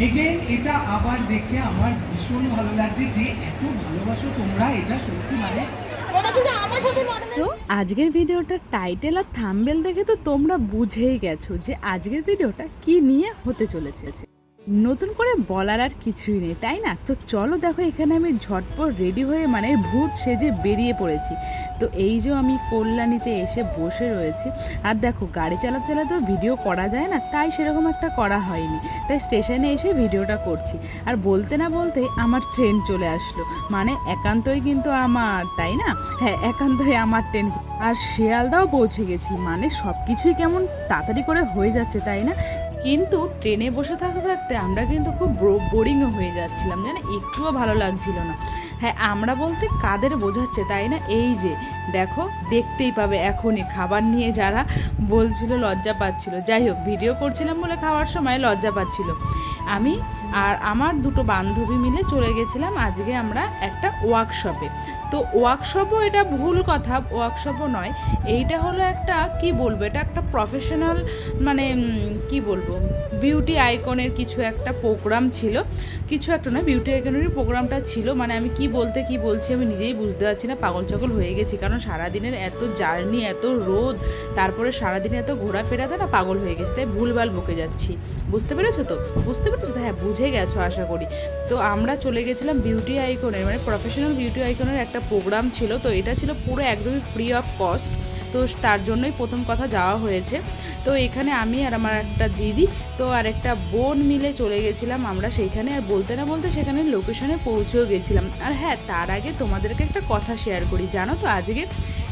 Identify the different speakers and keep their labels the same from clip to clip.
Speaker 1: Again এটা আবার দেখে আমার ভীষণ ভালো লাগছে যে এত ভালোবাসো তোমরা এটা সত্যি মানে
Speaker 2: তো আজকের ভিডিওটা টাইটেল আর থাম্বেল দেখে তো তোমরা বুঝেই গেছো যে আজকের ভিডিওটা কি নিয়ে হতে চলেছে নতুন করে বলার আর কিছুই নেই, তাই না? তো চলো দেখো, এখানে আমি ঝটপট রেডি হয়ে মানে ভূত সেজে বেরিয়ে পড়েছি। তো এই যে আমি কল্যাণীতে এসে বসে রয়েছি, আর দেখো, গাড়ি চালাতে চালাতেও ভিডিও করা যায় না, তাই সেরকম একটা করা হয়নি। তাই স্টেশনে এসে ভিডিওটা করছি। আর বলতে না বলতেই আমার ট্রেন চলে আসলো। মানে একান্তই কিন্তু আমার, তাই না? হ্যাঁ একান্তই আমার ট্রেন আর শিয়ালদাও পৌঁছে গেছি। মানে সব কিছুই কেমন তাড়াতাড়ি করে হয়ে যাচ্ছে, তাই না? কিন্তু ট্রেনে বসে থাকতে থাকতে আমরা কিন্তু খুব বোরিংও হয়ে যাচ্ছিলাম যেন একটুও ভালো লাগছিল না। হ্যাঁ আমরা বলতে কাদের বোঝাচ্ছে তাই না? এই যে, দেখো, দেখতেই পাবে এখনই খাবার নিয়ে যারা বলছিল লজ্জা পাচ্ছিল। যাই হোক ভিডিও করছিলাম বলে খাওয়ার সময় লজ্জা পাচ্ছিল। আমি আর আমার দুটো বান্ধবী মিলে চলে গেছিলাম আজকে আমরা একটা ওয়ার্কশপে তো ওয়ার্কশপও এটা ভুল কথা ওয়ার্কশপও নয়। এইটা হলো একটা, কি বলব, এটা একটা প্রফেশনাল মানে কি বলব বিউটি আইকনের কিছু একটা প্রোগ্রাম ছিল। কিছু একটা না বিউটি আইকনেরই প্রোগ্রামটা ছিল। মানে আমি কি বলতে কি বলছি আমি নিজেই বুঝতে পারছি না পাগল ছাগল হয়ে গেছি। কারণ সারাদিনের এত জার্নি এত রোদ, তারপরে সারাদিনে এত ঘোরাফেরাতে না পাগল হয়ে গেছে। তাই ভুলভাল বকে যাচ্ছি। বুঝতে পেরেছ তো? বুঝতে পেরেছ তো? হ্যাঁ বুঝে গেছো, আশা করি। তো আমরা চলে গেছিলাম বিউটি আইকনের মানে প্রফেশনাল বিউটি আইকনের একটা প্রোগ্রাম ছিল। তো এটা ছিল পুরো একদমই ফ্রি অফ কস্ট তো তার জন্যই প্রথম কথা যাওয়া হয়েছে। তো এখানে আমি আর আমার একটা দিদি, তো আর একটা বোন মিলে চলে গেছিলাম আমরা সেইখানে। আর বলতে না বলতে সেখানে লোকেশনে পৌঁছেও গেছিলাম। আর হ্যাঁ তার আগে তোমাদেরকে একটা কথা শেয়ার করি। জানো তো, আজকে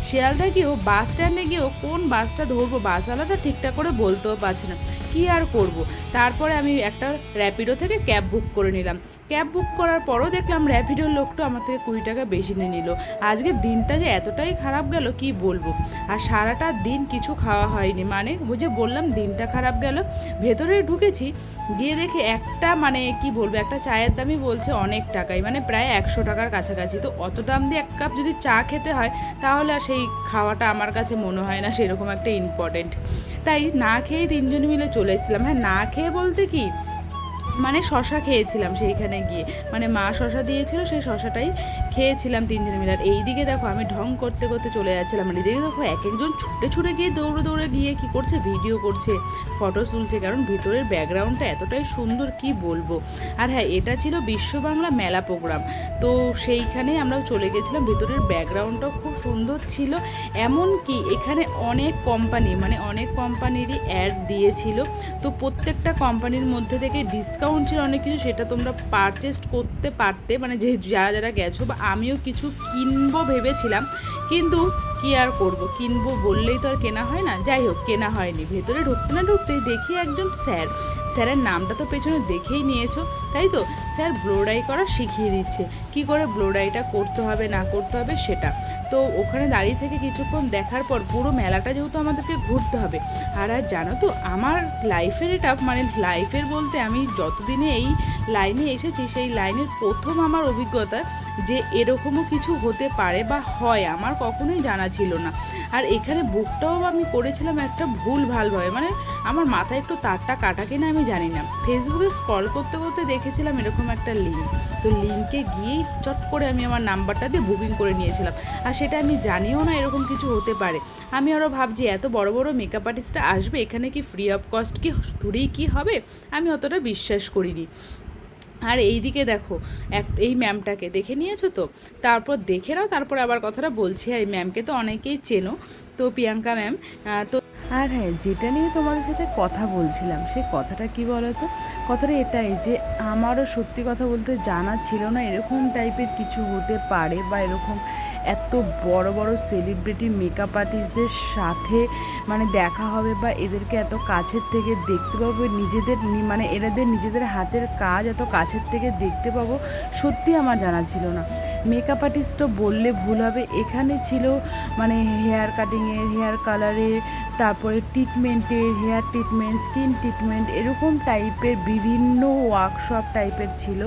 Speaker 2: শিয়ালদা গিয়েও বাস স্ট্যান্ডে গিয়েও কোন বাসটা ধরবো বাসওয়ালাটা ঠিকঠাক করে বলতেও পারছে না। কী আর করব? তারপরে আমি একটা র্যাপিডো থেকে ক্যাব বুক করে নিলাম। ক্যাব বুক করার পরও দেখলাম র্যাপিডোর লোকটা আমার থেকে কুড়ি টাকা বেশি নিয়ে নিল। আজকে দিনটা যে এতটাই খারাপ গেল, কি বলব? আর সারাটা দিন কিছু খাওয়া হয়নি। মানে বুঝে বললাম, দিনটা খারাপ গেল। ভেতরে ঢুকেছি, গিয়ে দেখে একটা মানে কি বলব, একটা চায়ের দামই বলছে অনেক টাকাই। মানে প্রায় একশো টাকার কাছাকাছি। তো অত দাম দিয়ে এক কাপ যদি চা খেতে হয়, তাহলে আর সেই খাওয়াটা আমার কাছে মনে হয় না সেরকম একটা ইম্পর্টেন্ট তাই না খেয়ে তিনজন মিলে চলে এসেছিলাম। হ্যাঁ না খেয়ে বলতে কি? মানে শশা খেয়েছিলাম সেইখানে গিয়ে। মানে মা শশা দিয়েছিল, সেই শশাটাই খেয়েছিলাম তিনজন মিলে। আর এইদিকে দেখো আমি ঢং করতে করতে চলে যাচ্ছিলাম। মানে এদিকে দেখো এক একজন ছুটে ছুটে গিয়ে দৌড়ে দৌড়ে গিয়ে কি করছে? ভিডিও করছে ফটো তুলছে। কারণ ভিতরের ব্যাকগ্রাউন্ডটা এতটাই সুন্দর, কি বলব? আর হ্যাঁ এটা ছিল বিশ্ব বাংলা মেলা প্রোগ্রাম তো সেইখানেই আমরা চলে গেছিলাম। ভিতরের ব্যাকগ্রাউন্ডটাও খুব সুন্দর ছিল। এমন কি এখানে অনেক কোম্পানি মানে অনেক কোম্পানিরই অ্যাড দিয়েছিল। তো প্রত্যেকটা কোম্পানির মধ্যে থেকে ডিসকাউন্ট ছিল অনেক কিছু। সেটা তোমরা পারচেস করতে পারতে। মানে যে, যারা যারা গেছো বা আমিও কিছু কিনবো ভেবেছিলাম, কিন্তু কি আর করব? কিনবো বললেই তো আর কেনা হয় না। যাই হোক, কেনা হয়নি। ভেতরে ঢুকতে না ঢুকতে দেখি একজন স্যার। স্যারের নামটা তো পেছনে দেখেই নিয়েছো, তাই তো? স্যার ব্লোডাই করা শিখিয়ে দিচ্ছে। কি করে ব্লোডাইটা করতে হবে, না করতে হবে সেটা। তো ওখানে দাঁড়িয়ে থেকে কিছুক্ষণ দেখার পর পুরো মেলাটা যেহেতু আমাদেরকে ঘুরতে হবে। আর আর জানো তো, আমার লাইফের এটা মানে লাইফের বলতে আমি যতদিনে এই লাইনে এসেছি, সেই লাইনের প্রথম আমার অভিজ্ঞতা যে এরকমও কিছু হতে পারে বা হয়, আমার কখনোই জানা ছিল না। আর এখানে বুকটাও আমি করেছিলাম একটা ভুল ভালভাবে মানে আমার মাথায় একটু তারটা কাটা কিনা আমি জানি না। ফেসবুকে স্ক্রল করতে করতে দেখেছিলাম এরকম একটা লিঙ্ক তো লিঙ্কে গিয়েই চট করে আমি আমার নাম্বারটা দিয়ে বুকিং করে নিয়েছিলাম। আর সেটা আমি জানিও না এরকম কিছু হতে পারে। আমি আরও ভাবছি, এত বড় বড় মেকআপ আর্টিস্টরা আসবে, এখানে কি ফ্রি অফ কস্ট কি ধরেই কি হবে? আমি অতটা বিশ্বাস করিনি। আর এইদিকে দেখো, এক, এই ম্যামটাকে দেখে নিয়েছো তো? তারপর দেখে নাও, তারপর আবার কথাটা বলছি। আর এই ম্যামকে তো অনেকেই চেনো, তো প্রিয়াঙ্কা ম্যাম তো আর হ্যাঁ যেটা নিয়ে তোমাদের সাথে কথা বলছিলাম, সেই কথাটা কি বলো তো কথাটা এটাই যে, আমারও সত্যি কথা বলতে জানা ছিল না এরকম টাইপের কিছু হতে পারে বা এরকম এত বড় বড় সেলিব্রিটি মেকআপ আর্টিস্টদের সাথে মানে দেখা হবে বা এদেরকে এত কাছের থেকে দেখতে পাবো নিজেদের মানে এরাদের নিজেদের হাতের কাজ এত কাছের থেকে দেখতে পাবো, সত্যি আমার জানা ছিল না। মেকআপ আর্টিস্ট তো বললে ভুল হবে, এখানে ছিল মানে হেয়ার কাটিংয়ের হেয়ার কালারের তারপরে ট্রিটমেন্টের হেয়ার ট্রিটমেন্ট স্কিন ট্রিটমেন্ট এরকম টাইপের বিভিন্ন ওয়ার্কশপ টাইপের ছিল।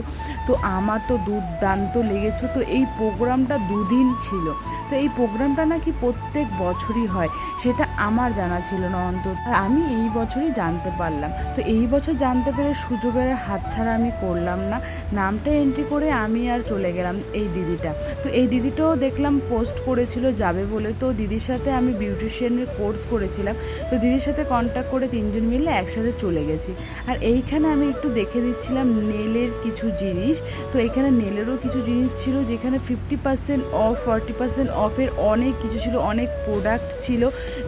Speaker 2: তো আমার তো দুর্দান্ত লেগেছে। তো এই প্রোগ্রামটা দুদিন ছিল। তো এই প্রোগ্রামটা নাকি প্রত্যেক বছরই হয়। সেটা আমার জানা ছিল না অন্তত। আর আমি এই বছরই জানতে পারলাম। তো এই বছর জানতে পেরে সুযোগের হাতছাড়া আমি করলাম না। নামটা এন্ট্রি করে আমি আর চলে গেলাম এই দিদিটা। তো এই দিদিটাও দেখলাম পোস্ট করেছিল, যাবে বলে। তো দিদির সাথে আমি বিউটিশিয়ানের কোর্স করেছিলাম তো দিদির সাথে কন্ট্যাক্ট করে তিনজন মিলে একসাথে চলে গেছি। আর এইখানে আমি একটু দেখে দিচ্ছিলাম নেলের কিছু জিনিস। তো এখানে নেলেরও কিছু জিনিস ছিল, যেখানে fifty percent off forty percent অফের অনেক কিছু ছিল, অনেক প্রোডাক্ট ছিল।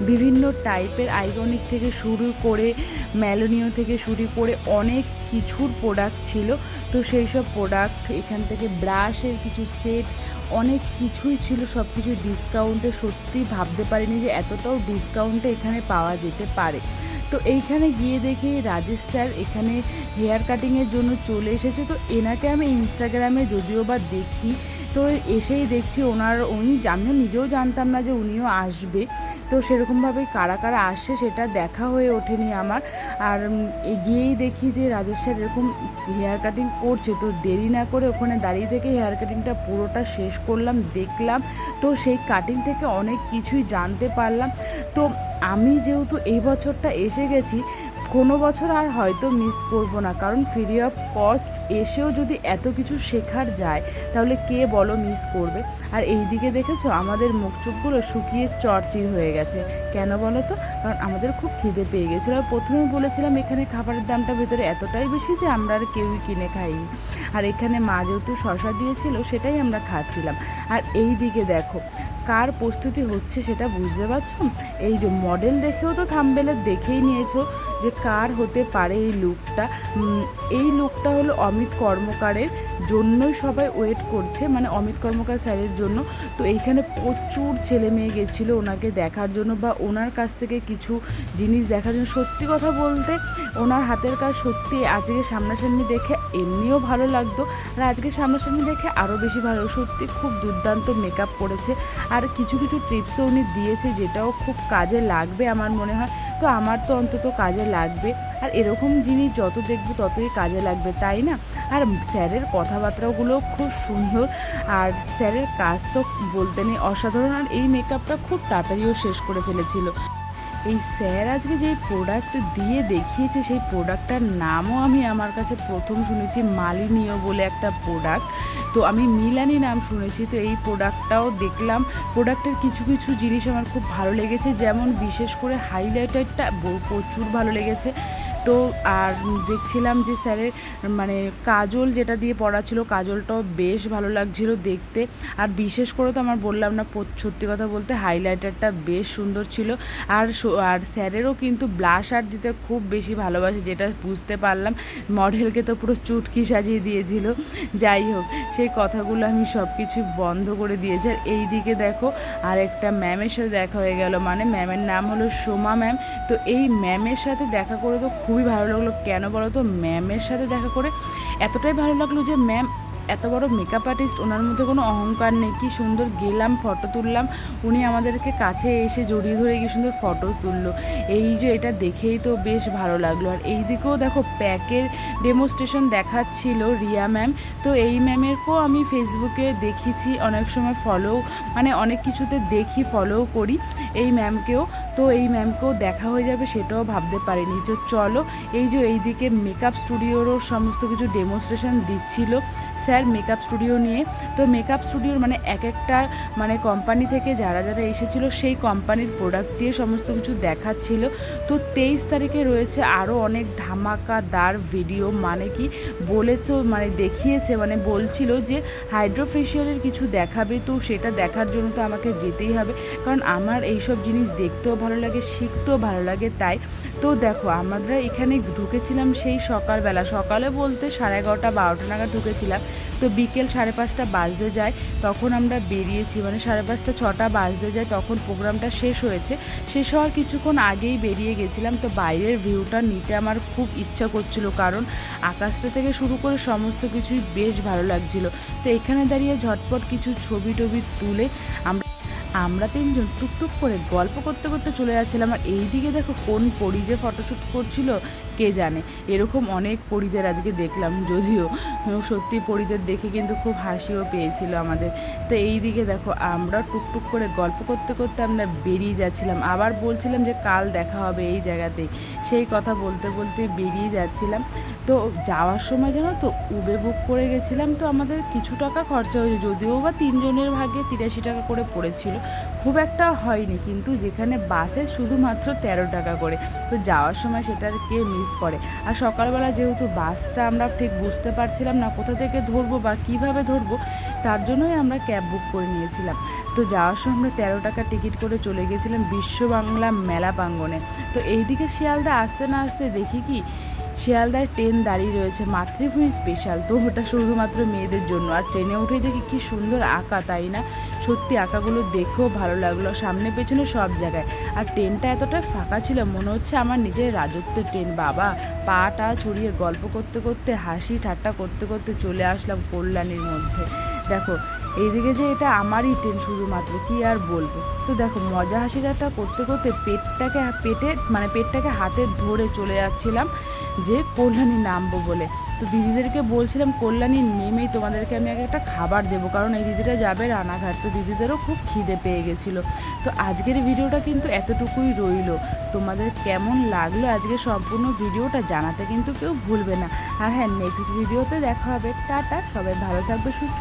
Speaker 2: বিভিন্ন টাইপের আইকনিক থেকে শুরু করে ম্যালোনিও থেকে শুরু করে অনেক কিছুর প্রোডাক্ট ছিল। তো সেই সব প্রোডাক্ট এখান থেকে ব্রাশের কিছু সেট অনেক কিছুই ছিল সব কিছু ডিসকাউন্টে সত্যি ভাবতে পারিনি যে এতটাও ডিসকাউন্টে এখানে পাওয়া যেতে পারে। তো এইখানে গিয়ে দেখি রাজেশ স্যার এখানে হেয়ার কাটিংয়ের জন্য চলে এসেছে। তো এনাকে আমি ইনস্টাগ্রামে যদিও বা দেখি তো এসেই দেখছি ওনার, উনি আমিও নিজেও জানতাম না যে উনিও আসবে। তো সেরকমভাবে কারা কারা আসছে সেটা দেখা হয়ে ওঠেনি আমার। আর এগিয়েই দেখি যে রাজেশ স্যার এরকম হেয়ার কাটিং করছে, তো দেরি না করে ওখানে দাঁড়িয়ে থেকে হেয়ার কাটিংটা পুরোটা শেষ করলাম, দেখলাম। তো সেই কাটিং থেকে অনেক কিছুই জানতে পারলাম। তো আমি যেহেতু এই বছরটা এসে গেছি, কোনো বছর আর হয়তো মিস করব না, কারণ ফ্রি অফ কস্ট এসেও যদি এত কিছু শেখার যায়, তাহলে কে বলো মিস করবে? আর এই দিকে দেখেছ, আমাদের মুখ চোখগুলো শুকিয়ে চরচির হয়ে গেছে। কেন বলো তো? কারণ আমাদের খুব খিদে পেয়ে গেছিল। আর প্রথমে বলেছিলাম, এখানে খাবারের দামটা ভেতরে এতটাই বেশি যে আমরা আর কেউই কিনে খাইনি। আর এখানে মা যেহেতু শশা দিয়েছিল, সেটাই আমরা খাচ্ছিলাম। আর এই দিকে দেখো, কার প্রস্তুতি হচ্ছে সেটা বুঝতে পারছ? এই যে মডেল দেখেও তো থাম্বেলে দেখেই নিয়েছো যে কার হতে পারে এই লুকটা এই লুকটা হলো অমিত কর্মকারের জন্যই সবাই ওয়েট করছে মানে অমিত কর্মকার স্যারের জন্য। তো এইখানে প্রচুর ছেলে মেয়ে গেছিল ওনাকে দেখার জন্য বা ওনার কাছ থেকে কিছু জিনিস দেখার জন্য। সত্যি কথা বলতে ওনার হাতের কাজ সত্যি আজকে সামনাসামনি দেখে এমনিও ভালো লাগতো আর আজকে সামনাসামনি দেখে আরও বেশি ভালো সত্যি খুব দুর্দান্ত মেকআপ করেছে। আর কিছু কিছু টিপসও উনি দিয়েছে যেটাও খুব কাজে লাগবে আমার মনে হয়। তো আমার তো অন্তত কাজে লাগবে। আর এরকম জিনিস যত দেখব ততই কাজে লাগবে, তাই না? আর স্যারের কথাবার্তাগুলো খুব সুন্দর। আর স্যারের কাজ তো বলতে নেই, অসাধারণ। আর এই মেকআপটা খুব তাড়াতাড়িও শেষ করে ফেলেছিল। এই স্যার আজকে যে প্রোডাক্ট দিয়ে দেখিয়েছে, সেই প্রোডাক্টটার নামও আমি আমার কাছে প্রথম শুনেছি মালিনীয় বলে একটা প্রোডাক্ট তো আমি মিলানি নাম শুনেছি, তো এই প্রোডাক্টটাও দেখলাম। প্রোডাক্টের কিছু কিছু জিনিস আমার খুব ভালো লেগেছে, যেমন বিশেষ করে হাইলাইটারটা প্রচুর ভালো লেগেছে। তো আর দেখছিলাম যে স্যারের মানে কাজল যেটা দিয়ে পড়া ছিল, কাজলটাও বেশ ভালো লাগছিল দেখতে। আর বিশেষ করে তো আমার বললাম না সত্যি কথা বলতে হাইলাইটারটা বেশ সুন্দর ছিল। আর আর স্যারেরও কিন্তু ব্লাশ আর্ট দিতে খুব বেশি ভালোবাসে, যেটা বুঝতে পারলাম। মডেলকে তো পুরো চুটকি সাজিয়ে দিয়েছিল। যাই হোক, সেই কথাগুলো আমি সব কিছু বন্ধ করে দিয়েছি। আর এই দিকে দেখো আর একটা ম্যামের সাথে দেখা হয়ে গেল। মানে ম্যামের নাম হলো সোমা ম্যাম তো এই ম্যামের সাথে দেখা করে তো খুবই ভালো লাগল। কেন বলো তো? ম্যামের সাথে দেখা করে এতটাই ভালো লাগল যে ম্যাম এত বড় মেকআপ আর্টিস্ট ওনার মধ্যে কোনো অহংকার নেই। কি সুন্দর গেলাম ফটো তুললাম। উনি আমাদেরকে কাছে এসে জড়িয়ে ধরে কি সুন্দর ফটো তুললো। এই যে এটা দেখেই তো বেশ ভালো লাগল। আর এই দিকেও দেখো, প্যাকের ডেমোস্ট্রেশন দেখাচ্ছিল রিয়া ম্যাম তো এই ম্যামেরকেও আমি ফেসবুকে দেখেছি, অনেক সময় ফলো মানে অনেক কিছুতে দেখি ফলো করি। এই ম্যামকেও তো এই ম্যামকেও দেখা হয়ে যাবে সেটাও ভাবতে পারিনি। তো চলো, এই যে এইদিকে মেকআপ স্টুডিওরও সমস্ত কিছু ডেমোস্ট্রেশন দিচ্ছিল। স্যার মেকআপ স্টুডিও নিয়ে। তো মেকআপ স্টুডিওর মানে এক একটা মানে কোম্পানি থেকে যারা যারা এসেছিল, সেই কোম্পানির প্রোডাক্ট দিয়ে সমস্ত কিছু দেখাচ্ছিল। তো তেইশ তারিখে রয়েছে আরও অনেক ধামাকাদার ভিডিও মানে কি বলে তো মানে দেখিয়েছে মানে বলছিল যে হাইড্রোফেশিয়ালের কিছু দেখাবে, তো সেটা দেখার জন্য তো আমাকে যেতেই হবে। কারণ আমার এইসব জিনিস দেখতেও ভালো লাগে, শিখতেও ভালো লাগে, তাই। তো দেখো, আমরা এখানে ঢুকেছিলাম সেই সকালবেলা। সকালে বলতে সাড়ে এগারোটা, বারোটা নাগাদ ঢুকেছিলাম। তো বিকেল সাড়ে পাঁচটা বাজতে যায়, তখন আমরা বেরিয়েছি। মানে সাড়ে পাঁচটা, ছটা বাজতে যায়, তখন প্রোগ্রামটা শেষ হয়েছে। শেষ হওয়ার কিছুক্ষণ আগেই বেরিয়ে গেছিলাম। তো বাইরের ভিউটা নিতে আমার খুব ইচ্ছা করছিল, কারণ আকাশটা থেকে শুরু করে সমস্ত কিছুই বেশ ভালো লাগছিল। তো এখানে দাঁড়িয়ে ঝটপট কিছু ছবি টবি তুলে আমরা আমরা তিনজন টুকটুক করে গল্প করতে করতে চলে যাচ্ছিলাম। আর এইদিকে দেখো কোন পরি যে ফটোশ্যুট করছিল কে জানে? এরকম অনেক পরিদের আজকে দেখলাম, যদিও সত্যি পরিদের দেখে কিন্তু খুব হাসিও পেয়েছিল আমাদের। তো এই দিকে দেখো আমরা টুকটুক করে গল্প করতে করতে আমরা বেরিয়ে যাচ্ছিলাম। আবার বলছিলাম যে কাল দেখা হবে এই জায়গাতেই সেই কথা বলতে বলতে বেরিয়ে যাচ্ছিলাম। তো যাওয়ার সময় জানো তো উবে বুক করে গেছিলাম। তো আমাদের কিছু টাকা খরচা হয়েছে, যদিও বা তিনজনের ভাগে তিরাশি টাকা করে পড়েছিল। খুব একটা হয়নি, কিন্তু যেখানে বাসে শুধুমাত্র তেরো টাকা করে, তো যাওয়ার সময় সেটার কে মিস করে? আর সকালবেলা যেহেতু বাসটা আমরা ঠিক বুঝতে পারছিলাম না কোথা থেকে ধরবো বা কীভাবে ধরবো, তার জন্যই আমরা ক্যাব বুক করে নিয়েছিলাম। তো যাওয়ার সময় আমরা তেরো টাকা টিকিট করে চলে গেছিলাম বিশ্ব বাংলা মেলা প্রাঙ্গনে তো এইদিকে শিয়ালদা আসতে না আসতে দেখি কি, শিয়ালদায় ট্রেন দাঁড়িয়ে রয়েছে, মাতৃভূমি স্পেশাল তো ওটা শুধুমাত্র মেয়েদের জন্য। আর ট্রেনে উঠে দেখি কি সুন্দর আঁকা, তাই না? সত্যি আঁকাগুলো দেখেও ভালো লাগল সামনে পেছনে সব জায়গায়। আর ট্রেনটা এতটা ফাঁকা ছিল, মনে হচ্ছে আমার নিজের রাজত্বের ট্রেন। বাবা, পা টা ছড়িয়ে গল্প করতে করতে, হাসি ঠাট্টা করতে করতে চলে আসলাম কল্যাণীর মধ্যে। দেখো, এইদিকে যে এটা আমারই ট্রেন শুধুমাত্র, কি আর বলব? তো দেখো, মজা হাসি ঠাট্টা করতে করতে পেটটাকে, পেটে মানে পেটটাকে হাতে ধরে চলে যাচ্ছিলাম যে কল্যাণী নামবো বলে। তো দিদিদেরকে বলছিলাম, কল্যাণী, নেমেই তোমাদেরকে আমি আগে একটা খাবার দেবো, কারণ এই দিদিরা যাবে রানাঘাট। তো দিদিদেরও খুব খিদে পেয়ে গেছিল। তো আজকের ভিডিওটা কিন্তু এতটুকুই রইল। তোমাদের কেমন লাগল আজকে সম্পূর্ণ ভিডিওটা জানাতে কিন্তু কেউ ভুলবে না। আর হ্যাঁ নেক্সট ভিডিওতে দেখা হবে। টাটা, সবাই ভালো থাকবে, সুস্থ